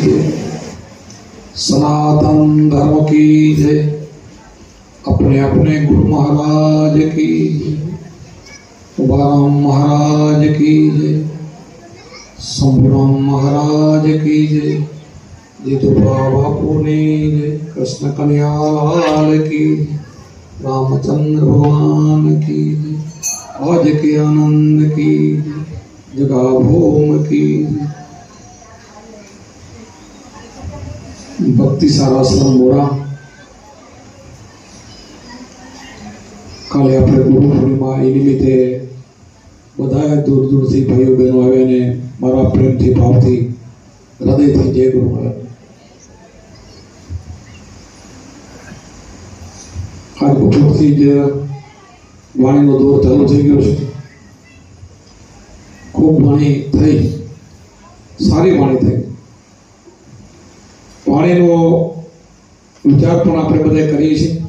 जय सनातन धर्म की जय अपने अपने गुरु महाराज की उबाराम महाराज की जय शंभुराम महाराज की जय जितुबा बापू ने जय कृष्ण कन्यालाल की रामचंद्र भगवान की जय आज के आनंद की जय जगा भूम की जय ભક્તિ સારાશ્રમ મોરા. કાલે આપણે ગુરુ પૂર્ણિમા એ નિમિત્તે બધા દૂર દૂરથી ભાઈઓ બહેનો આવે ને મારા પ્રેમથી, ભાવથી, હૃદયથી જય ગુરુ મહારાજ. આ બપોરથી જ વાણીનો દોર ચાલુ થઈ ગયો છે, ખૂબ વાણી થઈ, સારી વાણી થઈ. વાણીનો વિચાર પણ આપણે બધા કરીએ છીએ.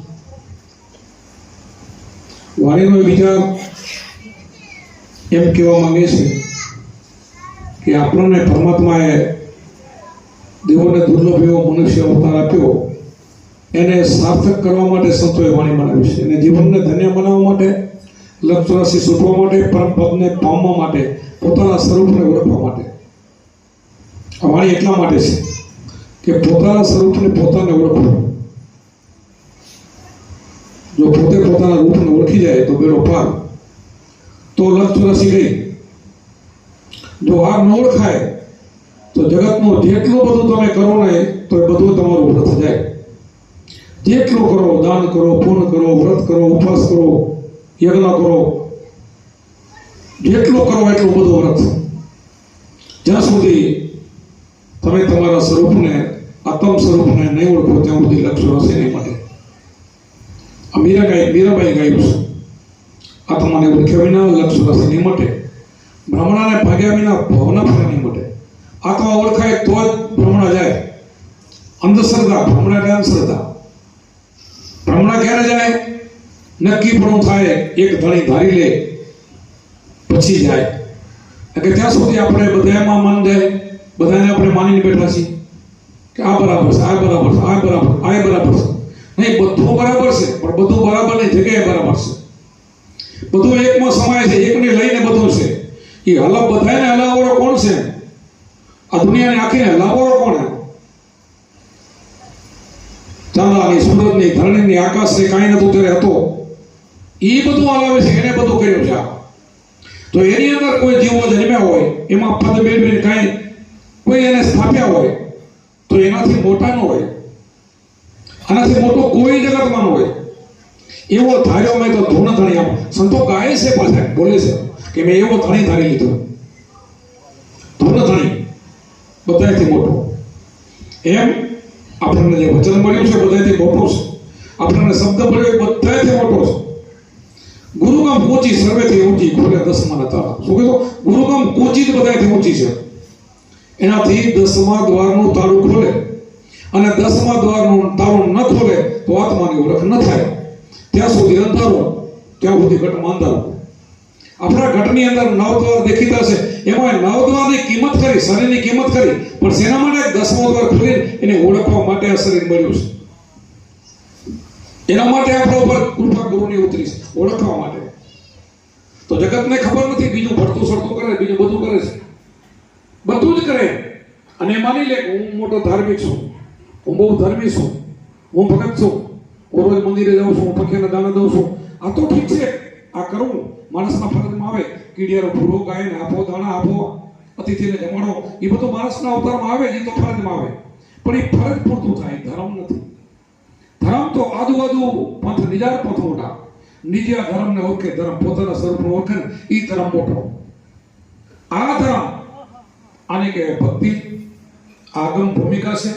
વાણીનો વિચાર એમ કહેવા માંગે છે કે આપણને પરમાત્માએ દેવોને દુર્લભ એવો મનુષ્ય અવતાર આપ્યો, એને સાર્થક કરવા માટે સંતોએ વાણી બનાવી છે. અને જીવનને ધન્ય બનાવવા માટે, લક્ષરાશી સુટવા માટે, પરમ પદને પામવા માટે, પોતાના સ્વરૂપને ઓળખવા માટે. આ વાણી એટલા માટે છે કે પોતાના સ્વરૂપને પોતાને ઓળખવું. જો પોતે પોતાના રૂપને ઓળખી જાય તો બેડો પાર. તો લક્ષરાશી ગઈ જો આ ન ઓળખાય, તો જગતનું જેટલું બધું તમે કરો ને, તો એ બધું તમારું વ્રત જાય. જેટલું કરો, દાન કરો પૂર્ણ કરો, વ્રત કરો, ઉપવાસ કરો, યજ્ઞ કરો, જેટલું કરો એટલું બધું વ્રત. જ્યાં સુધી તમે તમારા સ્વરૂપને, આત્મ સ્વરૂપને નહીં ઓળખો ત્યાં સુધી લક્ષ્ય હશે નહીં માટે. આ મીરા ગાય મીરાબાઈ ગાયું છે. આત્માને ઓળખ્યા વિના લક્ષ્ય હશે નહીં માટે. ભ્રમણાને ભાગ્યા વિના ભાવના ફરે નહીં માટે. આત્મા ઓળખાય તો જ ભ્રમણા જાય. અંધશ્રદ્ધા ભ્રમણા એટલે અંધશ્રદ્ધા ભ્રમણા ક્યારે જાય? નક્કી પણ થાય, એક ધણી ધારી લે, પછી જાય. એટલે ત્યાં સુધી આપણે બધા એમાં માન જાય બધાને આપણે માનીને બેઠા છીએ કે આ બરાબર છે, આ બરાબર છે, આ બરાબર આ બરાબર છે. નહીં, બધું બરાબર છે, પણ બધું બરાબર નહીં જગ્યાએ બરાબર છે. બધું એકમાં સમાય છે, એકને લઈને બધું છે. એ હલાવ બધાને હલાવવાળો કોણ છે? આ દુનિયાને આખીને હલાવવાળો કોણ છે? ચાંદાની સુરતની ધરણીની, આકાશની કાંઈ નતું ત્યારે હતો. એ બધું હલાવે છે, એને બધું કર્યું છે. તો એની અંદર કોઈ જીવો જન્મ્યા હોય, એમાં પદ મેળવીને કાંઈ કોઈ એને સ્થાપ્યા હોય, તો એનાથી મોટા ન હોય, આનાથી મોટો કોઈ જગતમાં હોય. એવો ધાર્યો મેં તો ધૂણ ધણી આમ. સંતો ગાય છે પાછા, બોલે છે કે મેં એવો ધણી ધારી લીધો. ધૂણ ધણી બધાથી મોટો. એમ આપણને જે વચન મળ્યું છે બધાથી મોટો છે. આપણને શબ્દ મળ્યો, એ બધાથી મોટો છે. ગુરુગામ કોચી સર્વેથી ઊંચી ખોલે દસમાના તારા શું કીધું? ગુરુગામ કોચી જ બધાથી ઊંચી છે. એનાથી દસમા દ્વારનું તાળું ખોલે અને દસમા દ્વારનું તાળું ન ખોલે તો આત્માની ઓળખ ન થાય. ત્યાં સુધી અંધારો, ત્યાં સુધી ઘટમાં અંધારો. આપણા ઘટની અંદર નવ દ્વાર દેખીતા છે. એમાં નવ દ્વારની કિંમત કરી, શરીરની કિંમત કરી, પણ શેના માટે દસમો દ્વાર ખોલી એને ઓળખવા માટે આ શરીર મળ્યું છે? એના માટે આપણા ઉપર કૃપા ગુરુની ઉતરી છે, ઓળખવા માટે. તો જગતને ખબર નથી બીજું ભરતું સરતું કરે, બીજું બધું કરે છે. બધું જ કરે. અને માની લે, હું મોટો ધાર્મિક છું. હું બહુ ધર્મી છું. હું ભગત છું. હું રોજ મંદિરે જાઉં છું, હું પંખીને દાણા દઉં છું. આ તો ઠીક છે. આ કરવું માણસના ફરજમાં આવે. કીડિયારો ભૂરો ગાયને આપો, દાણા આપો, અતિથિને જમાડો. એ બધું માણસના અવતારમાં આવે, એ તો ફરજમાં આવે. પણ એ ફરજ પૂરતું થાય. ધર્મ નથી. ધર્મ તો આજુબાજુ પંથ નિજાર પંથ મોટા. નિજા ધર્મને ઓળખે, ધર્મ પોતાના સ્વરૂપને ઓળખે ને એ ધર્મ મોટો. આ ધર્મ આને કહેવાય ભક્તિ આગમ ભૂમિકા છે?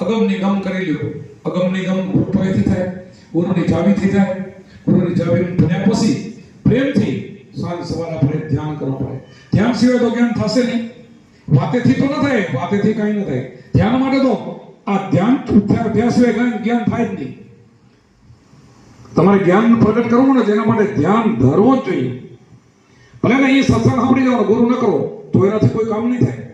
અગમ નિગમ કરી લ્યો. અગમ નિગમ ગુરુ થાય, ગુરુની ચાવીથી થાય, ગુરુની ચાવી ભણ્યા પછી પ્રેમથી સાંજ સવારે આપણે ધ્યાન કરવું પડે. ધ્યાન સિવાય તો જ્ઞાન થશે નહીં. વાતેથી તો ન થાય, વાતેથી કાંઈ ન થાય. ધ્યાન માટે તો આ ધ્યાન ત્યાં સિવાય જ્ઞાન થાય જ નહીં. તમારે જ્ઞાન પ્રગટ કરવું ને જેના માટે ધ્યાન ધરવું જ જોઈએ. ભલે ને એ સત્સંગ સાંભળી જવાનો ગુરુ ન કરો. તો એનાથી કોઈ કામ નહીં થાય.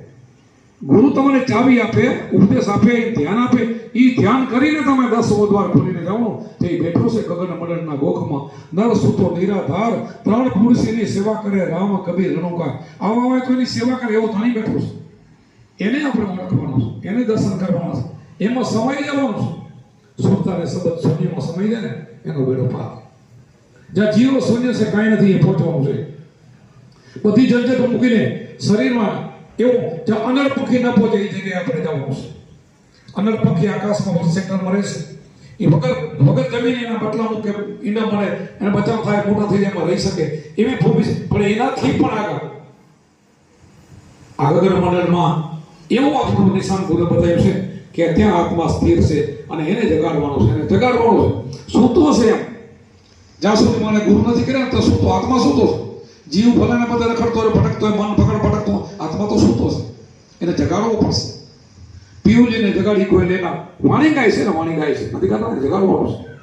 ગુરુ તમને ચાવી આપે, ઉપદેશ આપે, ધ્યાન આપે. એ ધ્યાન કરીને તમે દસ દ્વાર ખોલીને જવાનું તે બેઠો છે ગગન મંડળના ગોખમાં. નર સૂતો નિરાધાર, ત્રણ પુરુષીની સેવા કરે રામ, કબીર, રણુકા. આવા હોય કોઈની સેવા કરે એવો ધણી બેઠો છે. એને આપણે ઓળખવાનો છે. એને દર્શન કરવાના છે. એમાં સમય લેવાનો છે. સુરતાને સતત શૂન્યમાં સમય દે ને, એનો બેડો પાર. જ્યાં જીવો શૂન્ય છે, કાંઈ નથી, એ પહોંચવાનું છે. બધી ઝંઝટ મૂકીને શરીરમાં એવું જે પક્ષી ન પહોંચે એ જગ્યાએ આપણે જવાનું છે અનળ પક્ષી આકાશમાં સેક્ટરમાં રહેશે. એ વગર વગર જમીન એના બટલાનું કે ઈંડા મળે, એને બચાવ થાય, મોટા થઈ જાય રહી શકે. એવી ભૂમિ છે પણ એનાથી પણ આગળ. આગળ મંડળમાં એવું આપણું નિશાન ગુરુ બતાવ્યું છે કે ત્યાં આત્મા સ્થિર છે અને એને જગાડવાનો છે, એને જગાડવાનો છે. સૂતો છે એમ. જ્યાં સુધી મને ગુરુ નથી કર્યા ત્યાં સૂતો આત્મા સૂતો છે. જીવ ભલે ને બધે રખડતો હોય, ભટકતો હોય, મન પકડ ભટકતો આત્મા તો સૂતો છે. એને જગાડવો પડશે. પિયુજીને જગાડી કોઈ લેના. વાણી ગાય છે ને વાણી ગાય છે. નથી ને જગાડવાનો છે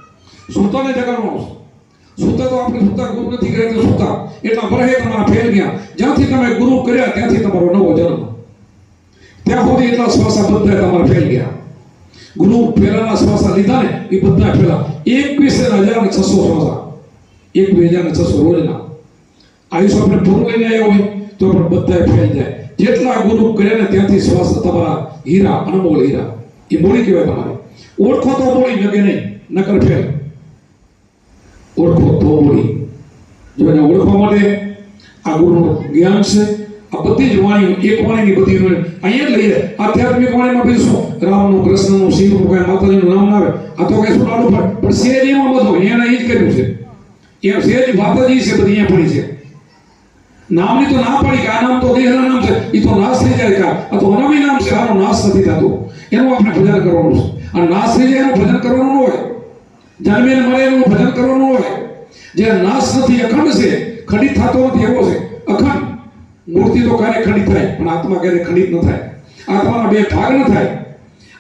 સૂતાને જગાડવાનો છે સૂતા તો આપણે સૂતા, ગુરુ નથી કર્યા એટલે સૂતા. એટલા વરહે તમારા ફેલ ગયા. જ્યાંથી તમે ગુરુ કર્યા, ત્યાંથી તમારો નવો જન્મ. ત્યાં સુધી એટલા શ્વાસા બધા તમારા ફેલ ગયા. ગુરુ પહેલાના શ્વાસા લીધા ને એ બધા ફેલા. એકવીસ હજાર છસો શ્વાસા. એકવીસ હજાર છસો રોજના. આયુષ્ય આપણે પૂરું લઈને આવ્યો હોય તો પણ બધા ફેલ જાય. જેટલા ગુરુ કરે ને ત્યાંથી શ્વાસ તમારા હીરા, અનમોલ હીરા. એ મૂળી કહેવાય તમારે. ઓળખો તો મૂળી નગે નહીં. નકર ફેલ. ઓળખો તો મૂળી જો એને ઓળખવા માટે આ ગુરુનું જ્ઞાન છે, આ બધી જ વાણી, એક વાણીની બધી અહીંયા જ લઈએ આધ્યાત્મિક વાણીમાં બીજું શું? રામનું કૃષ્ણનું, શિવનું કાંઈ માતાજીનું નામ ના આવે. આ તો કઈ શું પણ? સેજ એમાં બધું. એને એ જ કર્યું છે. એમ સેજ માતાજી છે, બધી અહીંયા પડી છે. નામની તો ના પડી કે આ નામ તો દેહના નામ છે. એ તો નાશ થઈ જાય કા આ તો અનામી નામ છે. આનો નાશ નથી થતો. એનું આપણે ભજન કરવાનું છે. અને નાશ થઈ જાય એનું ભજન કરવાનું હોય. જન્મે મળે એનું ભજન કરવાનું હોય. જે નાશ નથી, અખંડ છે, ખંડિત થતો નથી, એવો છે. અખંડ. મૂર્તિ તો ક્યારે ખંડિત થાય? પણ આત્મા ક્યારે ખંડિત ન થાય? આત્માના બે ભાગ ન થાય.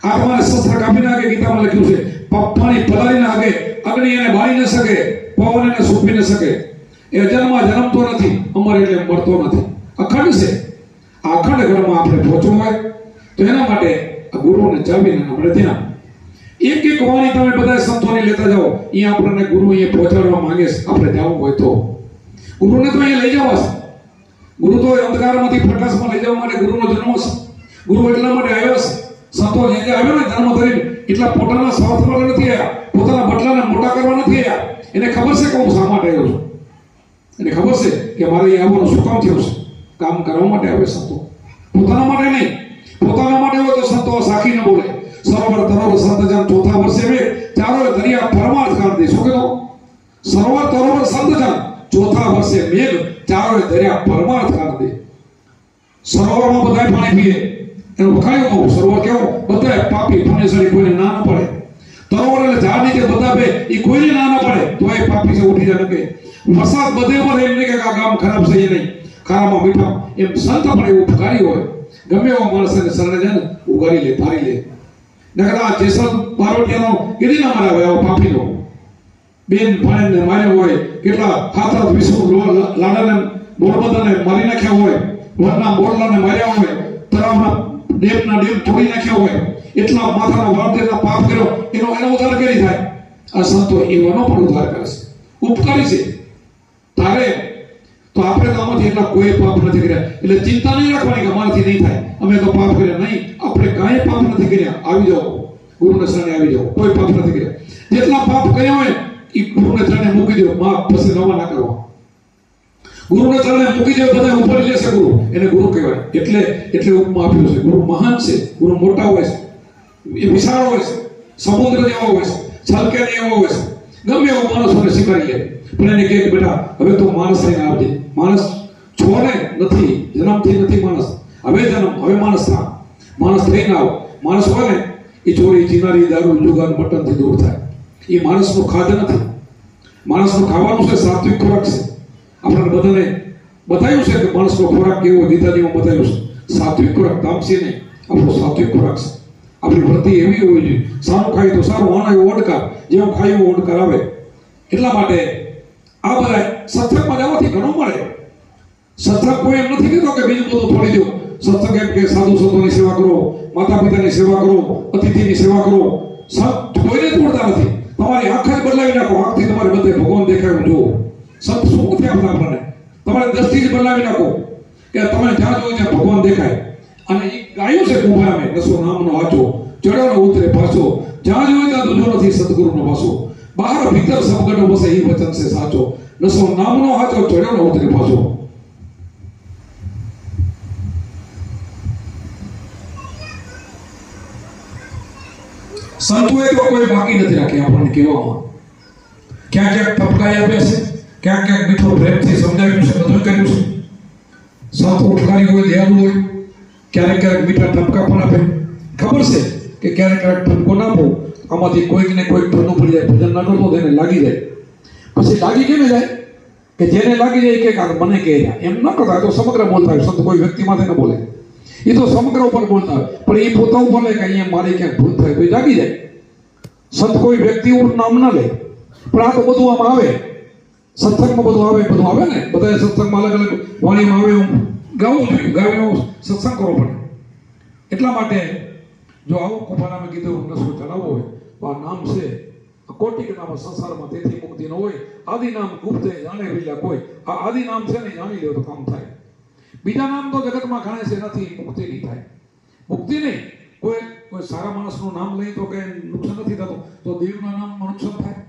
આત્માને શસ્ત્ર કાપી નાખે ગીતામાં લખ્યું છે. પપ્પાની પલાળી નાખે અગ્નિ એને બાળી ન શકે, પવન એને સૂપી ન શકે. એ અજન્મમાં જન્મતો નથી, અમર એટલે મરતો નથી. અખંડ છે. આ અખંડ ઘરમાં આપણે પહોંચવું હોય, તો એના માટે આ ગુરુને ચાવીને આપણે ત્યાં એક એક વાણી તમે બધા સંતોને લેતા જાઓ અહીંયા આપણને ગુરુ અહીંયા પહોંચાડવા માંગે છે. આપણે જવું હોય તો. ગુરુને તો અહીંયા લઈ જવા છે. ગુરુ તો અંધકારમાંથી પ્રકાશમાં લઈ જવા માટે ગુરુનો જન્મ છે. ગુરુ એટલા માટે આવ્યો છે. સંતો જે આવ્યો ને જન્મ ધરીને એટલા પોતાના સ્વાર્થ માટે નથી આવ્યા. પોતાના બટલાને મોટા કરવા નથી આવ્યા. એને ખબર છે કે હું શા માટે આવ્યો છું? એને ખબર છે કે મારે અહીં આવવાનું શું કામ થયું છે. કામ કરવા માટે આવે સંતો. પોતાના માટે નહીં. પોતાના માટે હોય તો સંતો સાખી ન બોલે. સરોવર તરોવર સંત જન ચોથા વર્ષે બે ચારો દરિયા પરમાર્થ કાંતિ શું કીધું? સરોવર તરોવર સંત જન ચોથા વર્ષે મેઘ ચારો દરિયા પરમાર્થ કાંતિ સરોવરમાં બધાય પાણી પીએ. એનું કહું સરોવર કેવું? બધાય પાપી પુણ્યશાળી કોઈને ના ન પડે. તરોવર એટલે ઝાડ નીચે એ કોઈને ના ના પડે તો એ પાપી છે ઉઠી જાય. કે વરસાદ બધે પર એમ કે આ ગામ ખરાબ છે નહીં ખારામાં મીઠા, એમ સંત પણ એવું પુકારી હોય. ગમે એવો માણસ એને શરણે જાય ને ઉગારી લે ધારી લે. નકર આ જેસલ બારોટિયાનો કીધી ના મારા હોય, આવો પાપીનો. બેન ભાઈને માર્યો હોય, કેટલા હાથા વિષ્ણુ લાડાને બોરબદાને મારી નાખ્યા હોય, વરના બોરલાને માર્યા હોય તળાવના ડેમના ડેમ તોડી નાખ્યા હોય, એટલા માથાના વાળદેના પાપ કર્યો, એનો એનો ઉદ્ધાર કરી થાય? આ સંતો એવાનો પણ ઉદ્ધાર કરશે ઉપકારી છે. તારે, તો આપણે તો આમાંથી એટલા કોઈ પાપ નથી કર્યા. એટલે ચિંતા નહીં રાખવાની કે અમારાથી નહીં થાય. અમે તો પાપ કર્યા નહીં. આપણે કાંઈ પાપ નથી કર્યા. આવી જાઓ. ગુરુને શરણે આવી જાઓ. કોઈ પાપ નથી કર્યા. જેટલા પાપ કર્યા હોય એ ગુરુને શરણે મૂકી દો. માફ પછી નવા કરવા. ગુરુને ચરણે મૂકી દો, બધા ઉપર લેશે ગુરુ. એને ગુરુ કહેવાય. એટલે એટલે ઉપમા આપ્યું છે. ગુરુ મહાન છે. ગુરુ મોટા હોય છે. એ વિશાળ હોય છે. સમુદ્ર જેવો હોય છે. છલકે એવો હોય છે. ગમે એવો માણસોને સ્વીકારી લે. પણ એને કહે બેટા, હવે તો માણસ થઈને આવજે. માણસ છો ને નથી. જન્મથી નથી માણસ. હવે જન્મ. હવે માણસ થા. માણસ થઈને આવ. માણસ હોય ને, એ ચોરી જીનારી દારૂ, જુગાર, મટનથી દૂર થાય. એ માણસનું ખાદ્ય નથી. માણસનું ખાવાનું છે, સાત્વિક ખોરાક છે. આપણને બધાને બતાવ્યું છે કે માણસનો ખોરાક કેવો ગીતાજીમાં બતાવ્યું છે. સાત્વિક ખોરાક તામસી નહીં. આપણો સાત્વિક ખોરાક છે. આપણી વૃત્તિ એવી હોવી જોઈએ. સારું ખાય તો સારું આના એવો ઓડકાર. જેવું ખાય એવો ઓડકાર આવે. એટલા માટે આ બધા સત્સંગમાં જવાથી ઘણું મળે. સત્સંગ કોઈ એમ નથી કીધો કે બીજું બધું છોડી દો. સત્સંગ એમ કે સાધુ સંતોની સેવા કરો માતા પિતાની સેવા કરો, અતિથિની સેવા કરો. સંત કોઈને તોડતા નથી. તમારી આંખ જ બદલાવી નાખો. આંખથી તમારે બધે ભગવાન દેખાય, જુઓ. સંત શું નથી આપતા આપણને તમારે દ્રષ્ટિ જ બદલાવી નાખો કે તમે જ્યાં જોવો ત્યાં ભગવાન દેખાય અને એ ગાયું છે કુંભારામે નસો નામનો આચો ચડવાનો ઉતરે પાછો જ્યાં જોયો ત્યાં દુજો નથી સદગુરુનો પાછો બહાર ભીતર સબગડો બસે એ વચન છે સાચો નસો નામનો આચો ચડવાનો ઉતરે પાછો સંતોએ તો કોઈ બાકી નથી રાખ્યા આપણને કહેવામાં ક્યાંક ક્યાંક ઠપકાઈ આપ્યા છે ક્યાંક ક્યાંક મિત્રો પ્રેમથી સમજાવ્યું છે બધું કર્યું છે? સંત ઉઠકારી હોય દયાળુ હોય, ક્યારેક ક્યારેક મીઠા ઠપકા પણ આપે. ખબર છે કે ક્યારેક ક્યારેક ઠપકો ના આપો, આમાંથી કોઈક ને કોઈક ઠંડુ પડી જાય, ભજન ના કરતો તેને લાગી જાય. પછી લાગી કેને જાય? કે જેને લાગી જાય કે મને કહે એમ ન કરતા તો સમગ્ર બોલતા હોય, સંત કોઈ વ્યક્તિ માથે ન બોલે. એ તો સમગ્ર ઉપર બોલતા હોય. પણ એ પોતા ઉપર લે કે અહીંયા મારી ક્યાંક ભૂલ થાય, તો જાગી જાય. સંત કોઈ વ્યક્તિનું નામ ના લે. પણ આ તો બધું આમાં આવે. સત્સંગમાં બધું આવે બધું આવે ને? બધા સત્સંગમાં અલગ અલગ વાણીમાં આવે એવું ગાવું જોઈએ. ગાવીનો સત્સંગ કરવો પડે. એટલા માટે જો આવો કુફાનામે કીધું નશો ચલાવવો હોય, તો આ નામ છે કોટિક નામ સંસારમાં તેથી મુક્તિ ન હોય. આદિ નામ ગુપ્તે જાણે બીજા કોઈ. આ આદિ નામ છે ને, જાણી લ્યો તો કામ થાય. બીજા નામ તો જગતમાં ઘણા છે નથી મુક્તિ નહીં થાય. મુક્તિ નહીં. કોઈ કોઈ સારા માણસનું નામ લઈ તો કઈ નુકસાન નથી થતું. તો દેવના નામમાં નુકસાન થાય?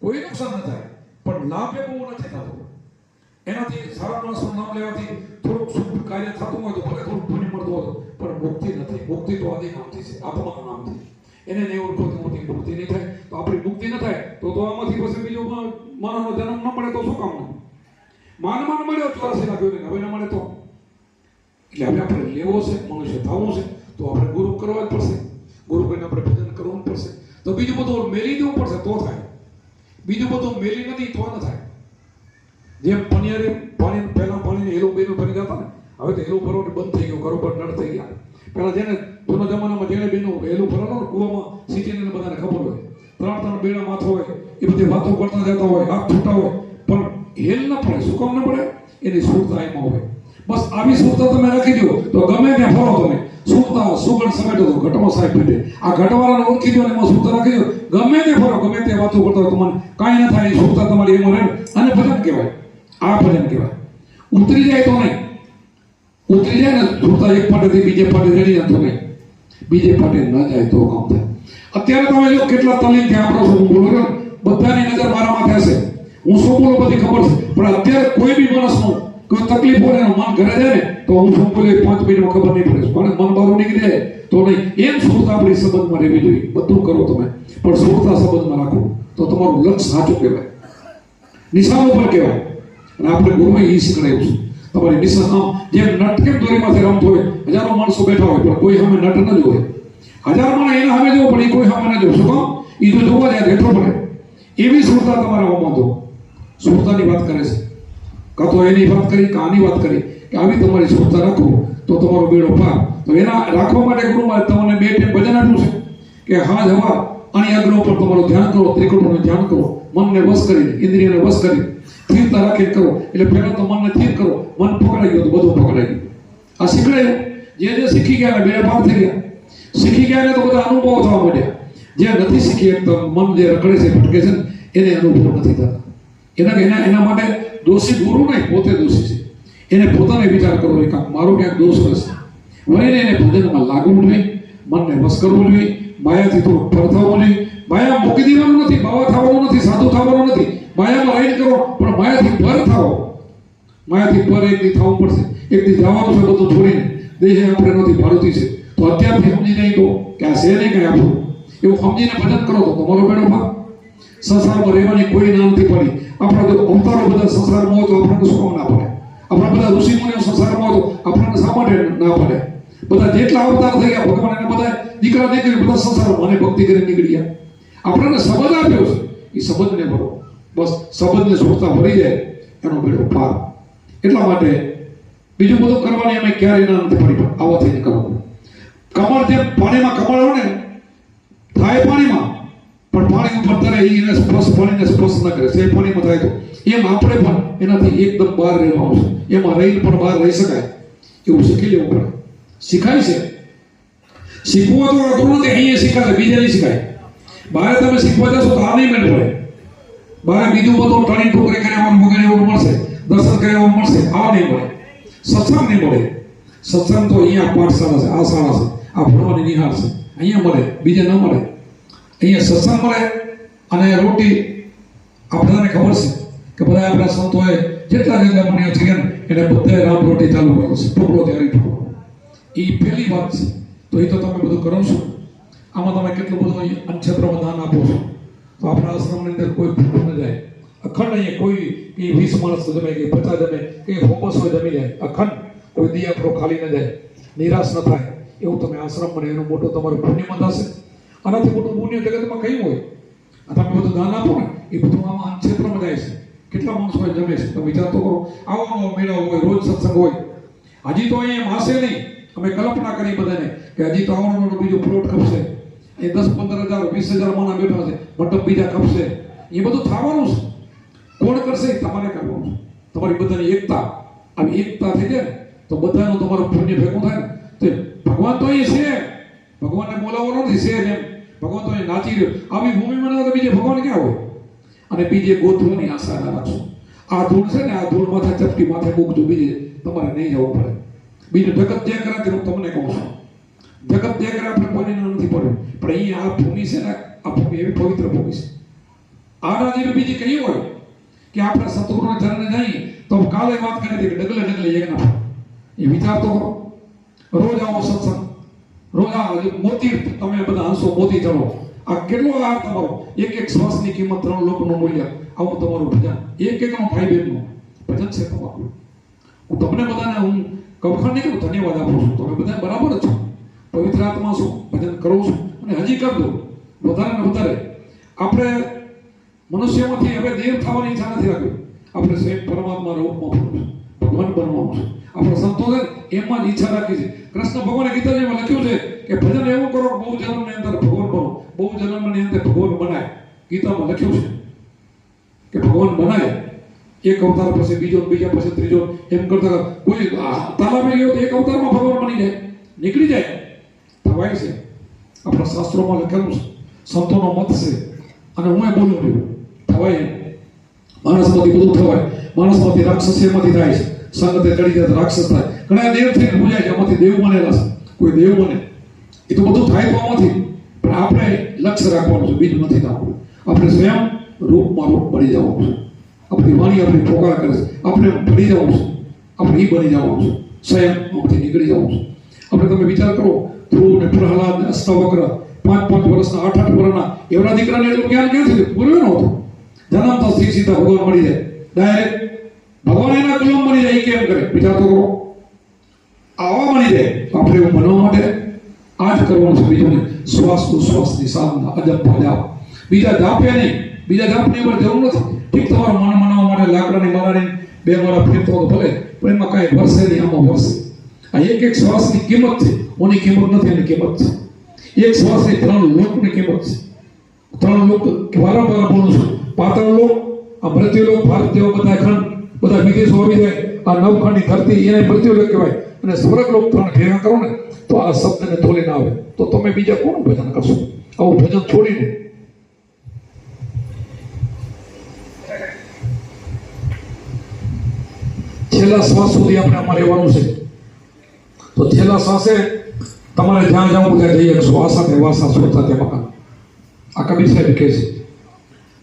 કોઈ નુકસાન ન થાય. પણ લાભ એ નથી થતો એનાથી સારા માણસનું નામ લેવાથી થોડુંક શુભ કાર્ય થતું હોય તો ભલે થોડુંક પુણ્ય મળતું હોય, પણ મુક્તિ નથી. મુક્તિ તો આદિ નામથી છે આત્માનું નામથી એને નેવું મોટી મુક્તિ નહીં થાય. તો આપણી મુક્તિ ન થાય, તો તો આમાંથી પછી બીજો માનવનો જન્મ ન મળે તો શું કામનું માન માન મળ્યો ચોરાસી લાખ હવે ન મળે તો. એટલે હવે આપણે લેવો છે, મનુષ્ય થવું છે, તો આપણે ગુરુ કરવા જ પડશે. ગુરુ કરીને આપણે ભજન કરવું પડશે. તો બીજું બધું મેલી દેવું પડશે, તો થાય. બીજું બધું મેલી નથી, તો ન થાય. જેમ પનિયારે પાણી પહેલા પાણીને એલું બેલું ભરી જતા ને, હવે તો એલું ભરવાનું બંધ થઈ ગયું ઘરો પર નળ થઈ ગયા. પહેલા જેને જૂના જમાનામાં જેને બેનું એલું ભરવાનું કૂવામાં સિટીને બધાને ખબર હોય. ત્રણ ત્રણ બેડા માથો હોય, એ બધી વાતો કરતા જતા હોય, હાથ છૂટા હોય. પણ હેલ ન પડે, શું કામ ન પડે? એની સુરતા એમાં હોય. બસ આવી સુરતા તમે રાખી દો, તો ગમે ત્યાં ફરો તમે. સુરતા સુગણ સમેટો તો ઘટમાં સાહેબ પીટે આ ઘટવાળાને ઓળખી દો અને એમાં સુરતા રાખી દો ગમે તે ફરો, ગમે તે વાતો કરતો તમને કાંઈ ન થાય, એ તમારી એમાં રહે અને ભજન કહેવાય. આ ભજન કહેવાય. ઉતરી જાય તો નહીં. ઉતરી જાય ને સુરતા એક પાટેથી બીજે પાટે રેડી જતો નહીં. બીજે પાટે ન જાય તો કામ થાય. અત્યારે તમે જો કેટલા તલીન થયા આપણો શું બોલો બધાની નજર મારા માથે હશે હું શું બોલો બધી ખબર છે. પણ અત્યારે કોઈ બી માણસનું કોઈ તકલીફ હોય ને એનું મન ઘરે જાય ને તો હું શું બોલે પાંચ મિનિટમાં ખબર નહીં પડે, પણ મન બહાર જાય તો નહીં. એમ સુરતા આપણી સંબંધમાં રહેવી જોઈએ? બધું કરો તમે. પણ સુરતા સંબંધમાં રાખો. તો તમારું લક્ષ્ય સાચું કહેવાય. નિશાનો પર કહેવાય. અને આપણે ગુરુએ એ શીખડાયું છે. તમારી નિશાન જેમ નટ કેમ દોરીમાંથી રમતો હોય, હજારો માણસો બેઠા હોય, પણ કોઈ સામે નટ ન જોવે. હજાર માણસ એના સામે જોવો, પણ એ કોઈ સામે ન જોવે. શું કામ? એ તો જોવા જાય, બેઠો પડે. એવી સુરતા તમારા હોમાં દો સુરતાની વાત કરે છે. કાં તો એની વાત કરી, કાની વાત કરી. કે આવી તમારી સુરતા રાખો, તો તમારો બેડો પાર. તો એના રાખવા માટે ગુરુમાં તમને બે ટાઈમ ભજન આપ્યું છે કે હા જવા અને અગ્ર પર તમારું ધ્યાન કરો, ત્રિકોણનું ધ્યાન કરો, મનને વશ કરી, ઇન્દ્રિયને વશ કરી, સ્થિરતા રાખી કરો. એટલે પહેલા તો મનને સ્થિર કરો, મન પકડાઈ ગયું, તો બધું પકડાઈ ગયું. આ શીખડાયું. જે જે શીખી ગયા બે પાર થઈ ગયા. શીખી ગયા ને તો બધા અનુભવ થવા માંડ્યા. જે નથી શીખી તો મન જે રખડે છે, ભટકે છે ને, એને અનુભવ નથી થતા. એના એના એના માટે દોષી ગુરુ નહીં, પોતે દોષી છે. એને પોતાને વિચાર કરવો કાં મારો ક્યાંક દોષ હશે. વળીને એને ભજનમાં લાગવું જોઈએ, મનને વસ કરવું જોઈએ, માયાથી થોડું ફર થવું જોઈએ. માયા મૂકી દેવાનું નથી, બાવા થવાનું નથી, સાધુ થવાનું નથી. માયામાં રહીને કરો, પણ માયાથી પર થાઓ. માયાથી પર એક દી થવું પડશે. એક દી જવાનું છે બધું છોડીને. દેહ આપણે નથી ભાડુતી છે. તો અત્યારથી સમજી નહીં તો કે આ છે નહીં કઈ આપણું? એવું સમજીને ભજન કરો તો તમારો બેડો ભાગ. સંસારમાં રહેવાની કોઈ ના નથી પડી. આપણા જો અવતારો બધા સંસારમાં હોય તો આપણને શું ના પડે? આપણા બધા ઋષિ મુનિઓ સંસારમાં હોય તો આપણને શા માટે ના પડે બધા જેટલા અવતાર થઈ ગયા, ભગવાન એને બધા દીકરા દીકરી, બધા સંસારમાં મને ભક્તિ કરીને નીકળી ગયા. આપણને સંબંધ આપ્યો છે. એ સંબંધને ભરો. બસ સંબંધને જોડતા ભરી જાય, એનો બેડો પાર. એટલા માટે બીજું બધું કરવાની અમે ક્યારેય ના નથી પડી. આવો થઈને કરવાનું કમળ જે પાણીમાં કમળ હોય ને, થાય પાણીમાં પણ પાણી ઉપર તરે એને સ્પર્શ પાણીને સ્પર્શ ન કરે. સે પાણીમાં થાય તો. એમ આપણે પણ એનાથી એકદમ બહાર રહેવાનું છે એમાં રહીને પણ બહાર રહી શકાય. એવું શીખી લેવું પડે. શીખાય છે? શીખવું તો અઘરું નથી. અહીંયા શીખાય, બીજે નહીં શીખાય. બહાર તમે શીખવા જશો તો આ નહીં મેળ પડે બહાર બીજું બધું ટણી ઠોકરી કર્યા વગેરે એવું મળશે. દર્શન કર્યા મળશે. આ નહીં મળે. સત્સંગ નહીં મળે. સત્સંગ તો અહીંયા પાઠશાળા છે આ શાળા છે. આ ભણવાની નિહાળ છે. અહીંયા મળે, બીજે ન મળે. અહીંયા સત્સંગ મળે અને રોટી આ બધાને ખબર છે કે બધા આપણા સંતોએ જેટલા જેટલા મુનિઓ છે એને બધાએ રામ રોટી ચાલુ કર્યો છે ટુકડો ત્યારે ટુકડો એ પહેલી વાત છે. તો એ તો તમે બધું કરો છો. આમાં તમે કેટલું બધું અહીંયા અન્નક્ષેત્રમાં દાન આપો છો. તો આપણા આશ્રમની અંદર કોઈ ભૂલ ન જાય. અખંડ અહીંયા કોઈ એ વીસ માણસ જમે કે પચાસ જમે કે હોમસ જમી જાય. અખંડ કોઈ દી ખાલી ન જાય. નિરાશ ન થાય. એવું તમે આશ્રમ બને એનું મોટું તમારું પુણ્યમાં બંધાશે આનાથી મોટું પુણ્ય જગતમાં કયું હોય? આ તમે બધું દાન આપો ને, એ બધું આમાં ક્ષેત્રમાં જાય છે. કેટલા માણસો જમે છે? તમે વિચાર તો કરો આવો મેળો હોય, રોજ સત્સંગ હોય. હજી તો અહીંયા માસે નહીં. અમે કલ્પના કરી બધાને કે હજી તો આવવાનો બીજો પ્લોટ ખપશે. એ દસ, પંદર હજાર, વીસ હજાર માણા બેઠા છે મંડપ બીજા ખપશે. એ બધું થવાનું છે. કોણ કરશે? તમારે કરવાનું છે. તમારી બધાની એકતા. આવી એકતા થઈ જાય ને, તો બધાનું તમારું પુણ્ય ભેગું થાય ને. તો ભગવાન તો અહીં છે. ભગવાનને બોલાવવાનો નથી, છે એમ. ભગવાન તો નાચી રહ્યો. આવી ભૂમિમાં ના તો બીજે ભગવાન ક્યાં હોય? અને બીજે ગોતવાની આશા ના રાખશો. આ ધૂળ છે ને, આ ધૂળ માથે ચપટી, માથે મૂકજો બીજે તમારે નહીં જવું પડે. બીજું જગત જે કરે હું તમને કહું છું. જગત જે કરે આપણે કોઈને નથી પડ્યું. પણ અહીંયા આ ભૂમિ છે ને, આ ભૂમિ એવી પવિત્ર ભૂમિ છે. આના જેવી બીજી કહી હોય કે આપણે સતગુરુના ચરણે જઈએ, તો કાલે વાત કરી હતી કે ડગલે ડગલે એક એ વિચાર તો કરો. રોજ આવો સત્સંગ આ મોતી, તમે બધા હંસો મોતી જણો. આ કેટલો આ તમારો? એક એક શ્વાસની કિંમત ત્રણ લોકોનું મૂલ્ય આવું તમારું ભજન. એક એકનો ભાઈ બહેનનું. ભજન છે તમારું. હું તમને બધાને, હું કવખણ નહીં કરું ધન્યવાદ આપું છું. તમે બધા બરાબર છો. પવિત્ર આત્મા છું, ભજન કરું છું. અને હજી કરજો વધારે ને વધારે. આપણે મનુષ્યમાંથી હવે દેવ થવાની ઈચ્છા નથી રાખવી આપણે સ્વયં પરમાત્મા રૂપમાં ભગવાન બનવાનું છે. આપણે સંતો છે એમાં જ ઈચ્છા રાખી છે. કૃષ્ણ ભગવાને ગીતાજીમાં લખ્યું છે કે ભજન એવું કરો કે બહુ જન્મની અંદર ભગવાન બનો. બહુ જન્મની અંદર ભગવાન બનાય. ગીતામાં લખ્યું છે કે ભગવાન બનાય. એક અવતાર પછી બીજો, બીજા પછી ત્રીજો, એમ કરતા કોઈ તાલામે ગયો તો એક અવતારમાં ભગવાન બની જાય. નીકળી જાય. થવાય છે. આપણા શાસ્ત્રોમાં લખેલું છે. સંતોનો મત છે. અને હું એ બોલું છું. થવાય માણસમાંથી બધું થવાય. માણસમાંથી રાક્ષસ એમાંથી થાય છે. સંગતે ચડી જાય રાક્ષસ થાય. ઘણા દેવ થઈને પૂજાય છે એમાંથી દેવ બનેલા છે. કોઈ દેવ બને. એ તો બધું થાય તો આમાંથી. પણ આપણે લક્ષ્ય રાખવાનું છે, બીજું નથી રાખવું. આપણે સ્વયં રૂપમાં રૂપ બની જવાનું છે. આપણી વાણી આપણી પોકાર કરે છે. આપણે ભરી જવાનું છે. આપણે એ બની જવાનું છે. સ્વયં આમાંથી નીકળી જવાનું છે. આપણે તમે વિચાર કરો, ધ્રુવ ને પ્રહલાદ ને અષ્ટાવક્ર, પાંચ પાંચ વર્ષના, આઠ આઠ વર્ષના, એવડા દીકરાને એટલું જ્ઞાન ક્યાંથી પૂર્યો નહોતું. જન્મતા શ્રી સીધા ભગવાન મળી જાય. ડાયરેક્ટ ભગવાન એના ગુલામ બની જાય કેમ કરે? વિચાર તો કરો. આવા બની જાય આપણે એવું બનવા માટે આ જ કરવાનું છે બીજું શ્વાસ ઉશ્વાસની સાધના, અજબ જાપ બીજા જાપે નહીં, બીજા જાપની ઉપર જરૂર નથી. ઠીક તમારું મન મનાવવા માટે લાકડાની મારાની બે મારા ફેરતો ભલે, પણ એમાં કાંઈ વરસે નહીં, આમાં વરસે. આ એક એક શ્વાસની કિંમત છે, ઓની કિંમત નથી, એની કિંમત છે. એક શ્વાસની ત્રણ લોકની કિંમત છે. ત્રણ લોક વારંવાર બોલું છું. પાતળ લોક, આ મૃત્યુ લોક, ભારતીય બધા ખંડ. બધા વિદેશો આવી જાય આ નવખંડની ધરતી એને મૃત્યુ કહેવાય. અને સ્વર્ગ લોક ત્રણ ભેગા કરો ને, તો આ શબ્દને ધોલી ના આવે. તો તમે બીજા કોનું ભજન કરશો? આવું ભજન છોડીને. છેલ્લા શ્વાસ સુધી આપણે આમાં રહેવાનું છે. તો છેલ્લા શ્વાસે તમારે જ્યાં જવું ત્યાં જઈએ. શ્વાસા તે વાસા સોચ તે મકાન. આ કબીર સાહેબ કહે છે.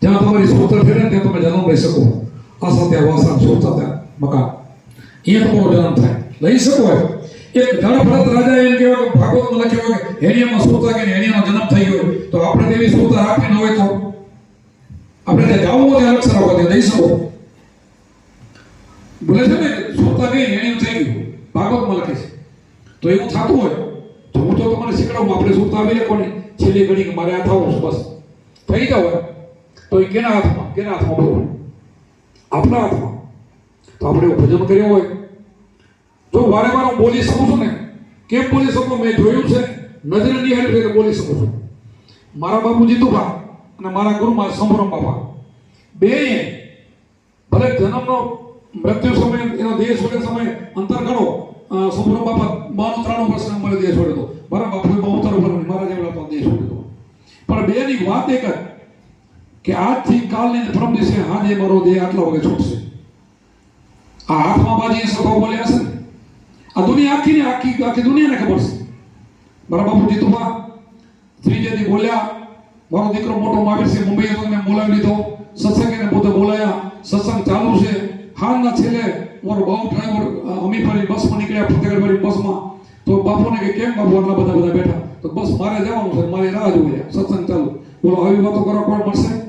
જ્યાં તમારી સોતર ફેરે ને ત્યાં તમે જન્મ લઈ શકો. આ સાથે વાસા શું સાથે મકાન. અહીંયા તમારો જન્મ થાય. લઈ શકો એક ધનભરત રાજા એમ કહેવાય કે ભાગવતમાં લખ્યું હોય હેરિયામાં સોતા કે હેરિયાનો જન્મ થઈ ગયો. તો આપણે તેવી સોતા રાખી ન હોય તો? આપણે ત્યાં જવું હોય લક્ષ રાખો ત્યાં જઈ શકો? બોલે છે ને, સોતા ગઈ એની થઈ ગયું. ભાગવતમાં લખે છે. તો એવું થતું હોય. તો હું તો તમને શીખડાવું આપણે સુરતા આવી કોની? છેલ્લી ઘડી મારે આ થવું બસ. થઈ જાવ તો એ કેના હાથમાં? કેના હાથમાં આપણા હાથમાં તો આપણે ભજન કર્યું હોય. તો વારે વાર હું બોલી શકું છું ને? કેમ બોલી શકું? મેં જોયું છે. નજરે નિહાળી બોલી શકું છું. મારા બાપુજી તુભા અને મારા ગુરુમાં સંભ્રમ બાપા. બે ભલે જન્મનો મૃત્યુ સમય એનો દેહ છોડે સમય અંતર ગણો અ, બાપા બાનું ત્રાણું વર્ષ મળે દેહ છોડ્યો હતો મારા બાપુએ બહુ ઉતારો મારા જેવડા તો દેહ છોડ્યો હતો પણ બેની વાત એક જ. કે આજથી કાલની પરમ દિવસે હાજે મારો દેહ આટલા વાગે છૂટશે. આ હાથમાં બાજી સ્વભાવ બોલ્યા છે ને? આ દુનિયા આખી ને આખી આખી દુનિયાને ખબર છે. મારા બાપુ જીતુભા ત્રીજેથી બોલ્યા, મારો દીકરો મોટો મહાવીર છે મુંબઈ હતો મેં બોલાવી લીધો. સત્સંગ પોતે બોલાયા. સત્સંગ ચાલુ છે. હાલના છેલ્લે મારો બહુ ડ્રાઈવર અમીપરી બસમાં નીકળ્યા, ફતેગઢવાળી બસમાં. તો બાપુને કે, કેમ બાપુ આટલા બધા બધા બેઠા? તો બસ મારે જવાનું છે, મારે રાહ જોઈ સત્સંગ ચાલુ. બોલો, આવી વાતો કરવા કોણ મળશે?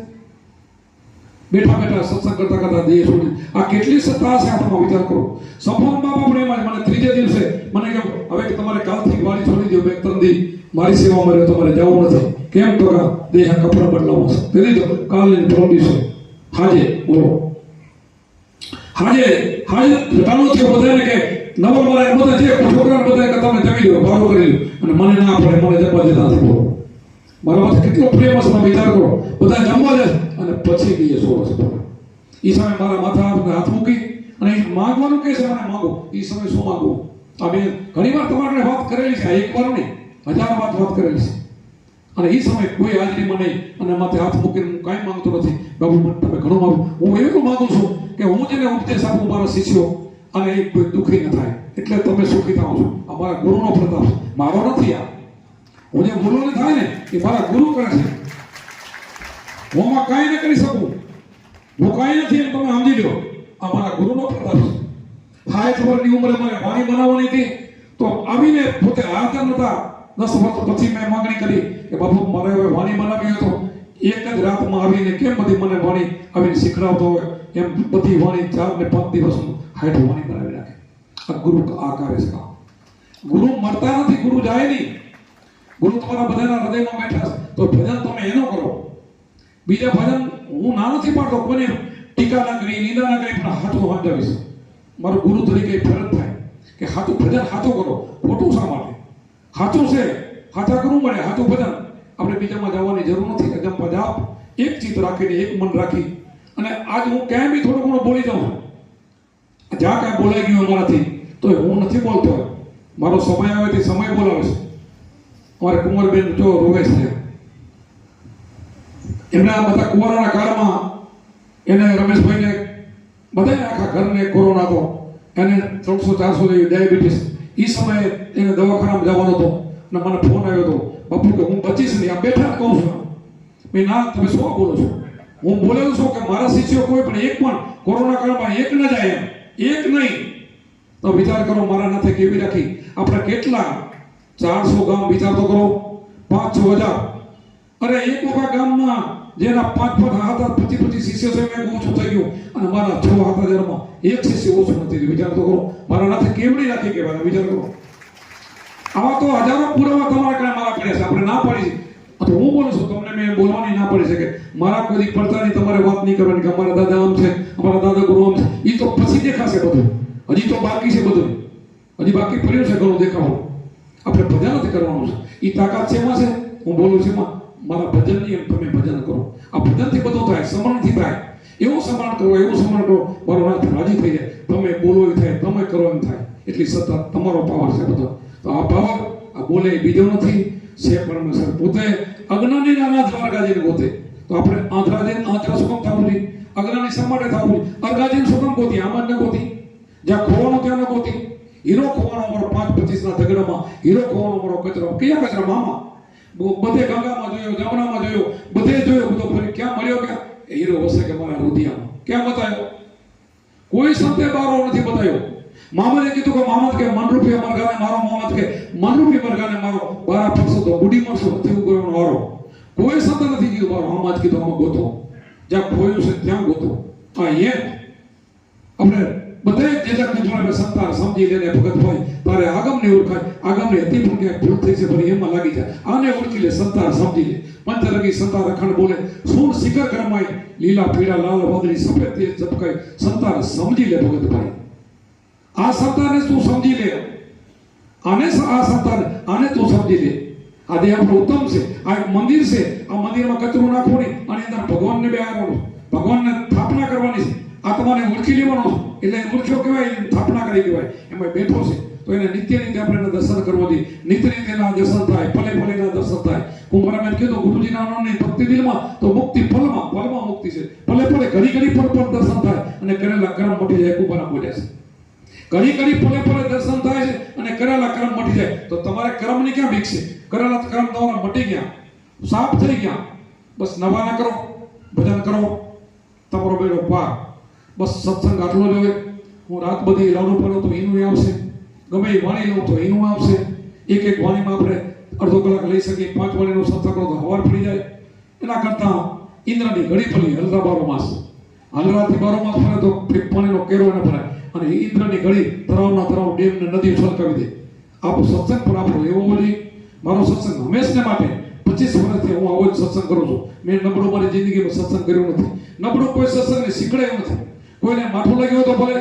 બેઠા બેઠા સત્સંગ કરતા કરતા દેહ છોડી. આ કેટલી સત્તા છે આપણો વિચાર કરો. સંપૂર્ણ બાપા પણ એમાં મને ત્રીજે દિવસે મને કે હવે તમારે કાલથી વાડી છોડી દો બે ત્રણ દી. મારી સેવામાં રહ્યો, તમારે જવું નથી. કેમ? તો કા દેહ કપડા બદલાવો છે. તેથી તો કાલની પરમ છે. હાજે, બોલો. હાજે હાજે ઘટાડો છે બધાને કે નવો મારા બધા છે છોકરા બધા કે તમે જમી લો, ભાગો કરી અને મને ના પડે, મને જમવા જતા બોલો. મારા પાસે કેટલો પ્રેમ હશે તમે વિચાર બધા જમવા જાય અને પછી કહીએ સોળ હશે એ સમય મારા માથા હાથ મૂકી અને માગવાનું કહે છે મને માગો. એ સમય શું માગો? આ બે ઘણી વાર તમારે વાત કરેલી છે એક વાર નહીં, હજાર વાત વાત કરેલી છે. અને એ સમય કોઈ હાજરીમાં નહીં અને માથે હાથ મૂકીને હું કાંઈ માંગતો નથી. બાબુ તમે ઘણું માગું. હું એવું માગું છું કે હું જેને ઉપદેશ આપું, મારા શિષ્યો, અને એ કોઈ દુઃખી ન થાય. એટલે તમે સુખી થાઓ છો. આ મારા ગુરુનો પ્રતાપ મારો નથી આ. હું જે ગુરુને થાય ને એ મારા ગુરુ કરે છે. હું આમાં કાંઈ ન કરી શકું. હું કાંઈ નથી તમે સમજી લો. આ મારા ગુરુનો પ્રતાપ છે. સાઠ વર્ષની ઉંમરે મારે વાણી બનાવવાની હતી. તો આવીને પોતે હાજર નતા દસ વર્ષ પછી મેં માંગણી કરી કે બાપુ, મારે હવે વાણી બનાવી હતો એક જ રાતમાં આવીને કેમ બધી મને વાણી આવીને શીખડાવતો હોય? એમ બધી વાણી ચાર ને પાંચ દિવસનું હાઈટ વાણી બનાવી નાખે. આ ગુરુ આ કરે છે. ગુરુ મરતા નથી, ગુરુ જાય નહીં. ગુરુ તમારા બધાના હૃદયમાં બેઠા છે. તો ભજન તમે એનો કરો. બીજા ભજન હું ના નથી પાડતો કોને ટીકા ના કરી, નિંદા ના કરી, પણ હાથું વાંચાવીશ મારો ગુરુ તરીકે ફરજ થાય કે હાથું, ભજન હાથું કરો. ખોટું શા માટે? હાથું છે. હાથા કરવું મળે, હાથું ભજન. આપણે બીજામાં જવાની જરૂર નથી. એકદમ પજાપ એક ચિત્ત રાખીને એક મન રાખી. અને આજ હું ક્યાંય બી થોડું ઘણું બોલી જાઉં. જ્યાં કાંઈ બોલાઈ ગયું અમારાથી તો હું નથી બોલતો. મારો સમય આવે તે સમય બોલાવે છે અમારે કુંવરબેન જો રોવે છે. એમના બધા કુંવરાના કાળમાં એને રમેશભાઈને બધાને આખા ઘરને કોરોના હતો. એને ત્રણસો ચારસો જેવી ડાયાબિટીસ. એ સમયે એને દવાખાનામાં જવાનો હતો. અને મને ફોન આવ્યો હતો, બાપુ, કે હું બચીશ નહીં. આ બેઠા કહું છું. મેં ના, તમે શું બોલો છો? હું બોલેલો છું કે મારા શિષ્યો કોઈ પણ એક પણ કોરોના કાળમાં એક ન જાય એમ. એક નહીં. તો વિચાર કરો, મારા નાથે કેવી રાખી? આપણે કેટલા ચારસો ગામ વિચાર તો કરો પાંચ છ હજાર. અરે, એક વખત ગામમાં જેના પાંચ પાંચ હાથ હાથ પચીસ પચીસ શિષ્ય છે એમ ઓછું થઈ ગયું. અને મારા છ હાથ હજારમાં એક શિષ્ય ઓછું નથી. વિચાર તો કરો. મારા નાથે કેવડી રાખી કહેવાય વિચાર કરો. આવા તો હજારો પુરાવા તમારા કારણે મારા પડ્યા છે. આપણે ના પાડી તો હું બોલું છું, તમને મેં બોલવાની ના પડી શકે મારા કોઈ પડતાની તમારે વાત નહીં કરવાની કે અમારા દાદા આમ છે, અમારા દાદા ગુરુ આમ છે. એ તો પછી દેખાશે બધું. હજી તો બાકી છે બધું. હજી બાકી પડ્યું છે ઘણું દેખાવું આપણે ભજન નથી કરવાનું છે. એ તાકાત છે એમાં છે? હું બોલું છું એમાં. મારા ભજનની એમ તમે ભજન કરો. આ ભજનથી બધું થાય સમરણથી થાય. એવું સમરણ કરો, એવું સમરણ કરો. મારો નાથ રાજી થઈ જાય. તમે બોલો એ થાય તમે કરો એમ થાય. એટલી સત્તા તમારો પાવર છે બધો. તો આ પાવર, આ બોલે બીજો નથી. છે પરમેશ્વર પોતે અજ્ઞાની નાના દ્વારકાજીને પોતે તો આપણે આંધ્રાજીને આંધ્રા થવું જોઈએ. અજ્ઞાની શા માટે જોઈએ? અર્ગાજીને કામ ગોતી, આમાં જ ન ગોતી. જ્યાં ખોવાનું ત્યાં ન ગોતી. હીરો ખોવાનો અમારો પાંચ પચીસ ના ઝઘડામાં હીરો ખોવાનો અમારો કચરો કયા કચરા મામા બધે ગંગામાં જોયો જમનામાં જોયો બધે જોયો બધો ફરી ક્યાં મળ્યો ક્યાં હીરો વસે કે મારા રુધિયામાં ક્યાં બતાવ્યો કોઈ સંતે બારો નથી બતાવ્યો મામાને કીધું કે મામા કે મનરૂપી ગાને મારો મામા કે મનરૂપી ગાને મારો બારા પડશો તો બુડી મળશો તેવું કરવાનો વારો કોઈ સંત નથી કીધું મારો મામા જ કીધું આમાં ગોતો જ્યાં ખોયું છે ત્યાં ગોતો આ એ આપણે બધે જેટલા જોડે સંતાન સમજી લેને ભગત હોય, તારે આગમને ઓળખાય, આગમને હતી પણ ક્યાંક ભૂલ થઈ છે ફરી એમાં લાગી જાય. આને ઓળખી લે, સંતાન સમજી લે. પંચરંગી સંતાન અખંડ બોલે, સૂર શિખર કરમાય લીલા, પીળા, લાલ, વાદળી, સફેદ, તેજ ઝબકાય સંતાન સમજી લે ભગત ભાઈ. આ સંતાને તું સમજી લે. આને આ સંતાન, આને તું સમજી લે. આ દેહ આપણો ઉત્તમ છે, આ એક મંદિર છે, આ મંદિરમાં કચરો નાખવો નહીં, અને અંદર ભગવાનને બે આવવાનું ભગવાનને સ્થાપના કરવાની છે. આત્માને ઓળખી લેવાનો, એટલે ઓળખ્યો કહેવાય સ્થાપના કરી કહેવાય. એમાં બેઠો છે. તો એને નિત્ય રીતે આપણે દર્શન કરવો જોઈએ નિત્ય નિત્ય દર્શન થાય ફલે પલે દર્શન થાય. કુંભારામે કીધું ગુરુજીના નામની ભક્તિ દિલમાં, તો મુક્તિ ફલમાં ફલમાં મુક્તિ છે. ફલે ફલે ઘડી ઘડી પર પર દર્શન થાય અને કરેલા કર્મ મટી જાય કુંભારામ બોલે છે. ઘડી ઘડી ફલે ફલે દર્શન થાય છે અને કરેલા કર્મ મટી જાય. તો તમારે કર્મની ક્યાં ભીખ છે કરેલા કર્મ તમારા મટી ગયા. સાફ થઈ ગયા. બસ નવા ના કરો, ભજન કરો. તમારો બેડો પાર. બસ સત્સંગ આટલો જ હોય હું રાત બધી લાડુ પડો તો એનું આવશે. ગમે એ વાણી લઉં તો એનું આવશે. એક એક વાણીમાં આપણે અડધો કલાક લઈ શકીએ, પાંચ વાણીનો સત્સંગ કરો તો હવાર પડી જાય. એના કરતાં ઇન્દ્રની ઘડી ફરી હલરા બારો માસ. હલરાથી બારો માસ ફરે તો પાણીનો કેરો એને ભરાય. અને ઇન્દ્રની ઘડી તરાવના તરાવ ડેમ ને નદી છલકાવી દે. આપણો સત્સંગ પણ આપણો એવો બોલી મારો સત્સંગ હંમેશને માટે પચીસ વર્ષથી હું આવો જ સત્સંગ કરું છું. મેં નબળો મારી જિંદગીમાં સત્સંગ કર્યો નથી. નબળો કોઈ સત્સંગને શીખડાયો નથી. કોઈને માથું લાગ્યું તો ભલે.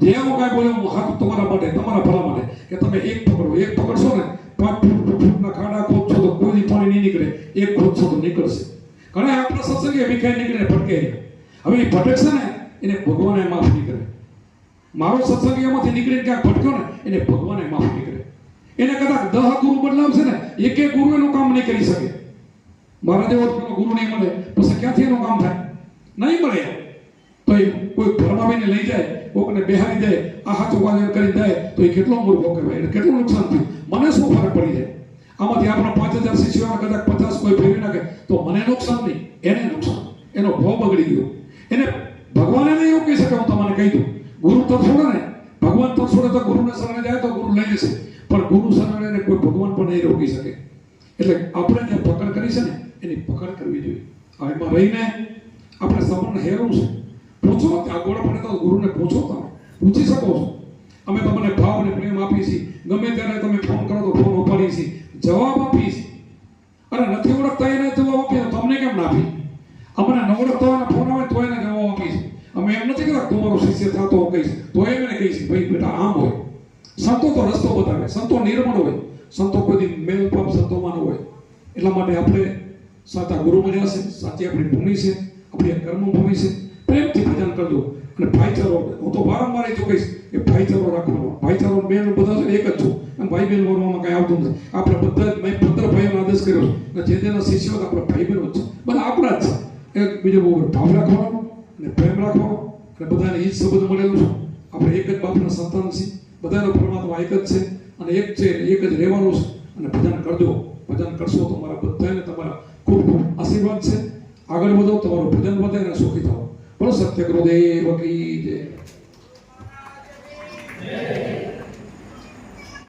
જે હું કાંઈ બોલ્યો હું હાથ તમારા માટે, તમારા ભલા માટે, કે તમે એક પકડો, એક પકડશો ને, પાંચ ફૂટ ફૂટના ખાડા ખોદશો તો કોઈ પાણી નહીં નીકળે, એક ખોદશો તો નીકળશે. ઘણા આપણા સત્સંગે વિખાઈ નીકળે, ભટકે હવે એ ભટકશે ને, એને ભગવાને માફ નહીં કરે. મારો સત્સંગ નીકળીને ક્યાંક ભટક્યો ને, એને ભગવાને માફ નહીં કરે. એને કદાચ દહ ગુરુ બદલાવશે ને, એક એક ગુરુ એનું કામ નહીં કરી શકે. મારા જેવો ગુરુ નહીં મળે, પછી ક્યાંથી એનું કામ થાય? નહીં મળે. તો એ કોઈ ભરમાવીને લઈ જાય, કોકને બેહારી દે, આ હાથું વાજન કરી જાય તો એ કેટલો મૂર્ખો કહેવાય એને કેટલું નુકસાન થયું? મને શું ફરક પડી જાય? આમાંથી આપણા પાંચ હજાર શિષ્યો કદાચ પચાસ કોઈ ફેરવી નાખે, તો મને નુકસાન નહીં, એને નુકસાન, એનો ભાવ બગડી ગયો. એને ભગવાને નહીં એવું કહી શકે, હું તમને કહી દઉં. ગુરુ તો છોડે ને, ભગવાન તો છોડે તો ગુરુને શરણે જાય તો ગુરુ લઈ જશે. પણ ગુરુ શરણે કોઈ ભગવાન પણ નહીં રોકી શકે. એટલે આપણે જે પકડ કરી છે ને, એની પકડ કરવી જોઈએ. હવે એમાં રહીને આપણે સમરણ હેરવું છે. પૂછો ગોળ પડે તો ગુરુને પૂછો તમે. પૂછી શકો છો. અમે તમને ભાવ અને પ્રેમ આપીએ છીએ. ગમે ત્યારે તમે ફોન કરો તો ફોન ઉપાડીએ છીએ. જવાબ આપીએ છીએ. અરે નથી ઓળખતા એને જવાબ આપીએ તમને કેમ ના અમને ન ઓળખતા હોય ફોન આવે તો એને જવાબ આપીએ છીએ. અમે એમ નથી કહેતા તમારો શિષ્ય થતો હું કહીશ. તો એમ એને કહીશ, ભાઈ, બેટા, આમ હોય. સંતો તો રસ્તો બતાવે. સંતો નિર્મળ હોય. સંતો કોઈ મેલ પાપ સંતોમાં હોય. એટલા માટે આપણે સાચા ગુરુ મળ્યા છે, સાચી આપણી ભૂમિ છે, આપણી કર્મ ભૂમિ છે. કરજો. અને ભાઈચારો, હું તો વારંવાર એ તો કહીશ કે ભાઈચારો રાખવાનો. ભાઈચારો બેન બધા છે એક જ છું. અને ભાઈ બહેન બોલવામાં કાંઈ આવતું નથી. આપણે બધા જ, મેં પંદર ભાઈઓનો આદેશ કર્યો અને જે તેના શિષ્યો આપણા ભાઈ બહેનો છે. બધા આપણા જ છે. એક બીજો બહુ ભાવ રાખવાનો અને પ્રેમ રાખવાનો. અને બધાને એ જ સંબંધ મળેલો છે. આપણે એક જ બાપના સંતાન છીએ. બધાનો પરમાત્મા એક જ છે. અને એક છે એક જ રહેવાનું છે. અને ભજન કરજો. ભજન કરશો તો મારા બધાને તમારા ખૂબ ખૂબ આશીર્વાદ છે. આગળ વધો, તમારું ભજન વધે અને સુખી થાઓ. બોલો સત્ય ગુરુદેવ કી જય